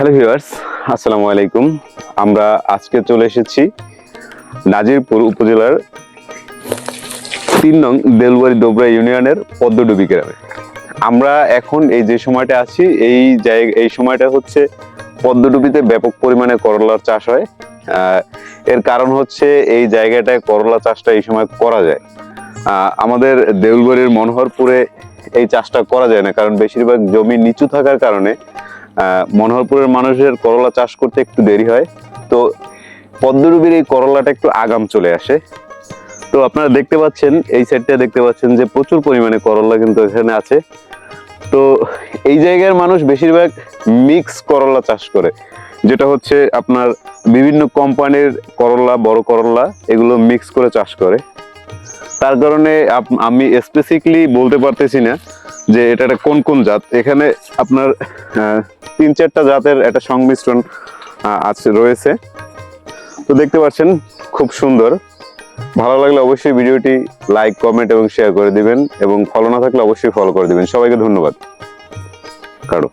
Hello viewers, আসসালামু আলাইকুম। আমরা আজকে চলে এসেছি নাজিরপুর উপজেলার তিন নং দেলবাড়ি ডোবরা ইউনিয়নের পদ্মডুবি গ্রামে। আমরা এখন এই যে সময়টা আছি, এই জায়গা এই সময়টা হচ্ছে পদ্মডুবিতে ব্যাপক পরিমাণে করলার চাষ হয়। এর কারণ হচ্ছে এই জায়গাটায় করলা চাষটা এই সময় করা যায়। আমাদের দেউলবাড়ির মনোহরপুরে এই চাষটা করা যায় না, কারণ বেশিরভাগ জমি নিচু থাকার কারণে মনোহরপুরের মানুষের করলা চাষ করতে একটু দেরি হয়। তো পদ্মরূপীর এই করলাটা একটু আগাম চলে আসে। তো আপনারা দেখতে পাচ্ছেন, এই সাইডটা দেখতে পাচ্ছেন যে প্রচুর পরিমাণে করলা কিন্তু এখানে আছে। তো এই জায়গার মানুষ বেশিরভাগ মিক্স করলা চাষ করে, যেটা হচ্ছে আপনার বিভিন্ন কোম্পানির করলা, বড় করলা, এগুলো মিক্স করে চাষ করে। তার কারণে আমি স্পেসিফিকলি বলতে পারতেছি না যে এটা কোন কোন জাত। এখানে আপনার তিন চারটা জাতের একটা সংমিশ্রণ আছে, রয়েছে। তো দেখতে পাচ্ছেন, খুব সুন্দর। ভালো লাগলে অবশ্যই ভিডিওটি লাইক, কমেন্ট এবং শেয়ার করে দিবেন এবং ফলো না থাকলে অবশ্যই ফলো করে দিবেন। সবাইকে ধন্যবাদ। কারও।